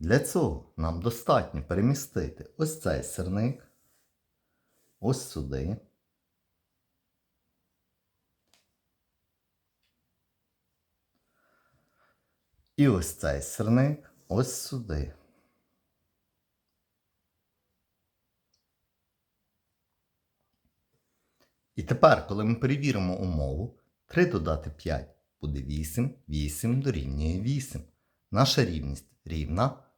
Для цього нам достатньо перемістити ось цей сирник, ось сюди. І ось цей сирник ось сюди. І тепер, коли ми перевіримо умову, 3 додати 5 буде 8, 8 дорівнює 8. Наша рівність рівна,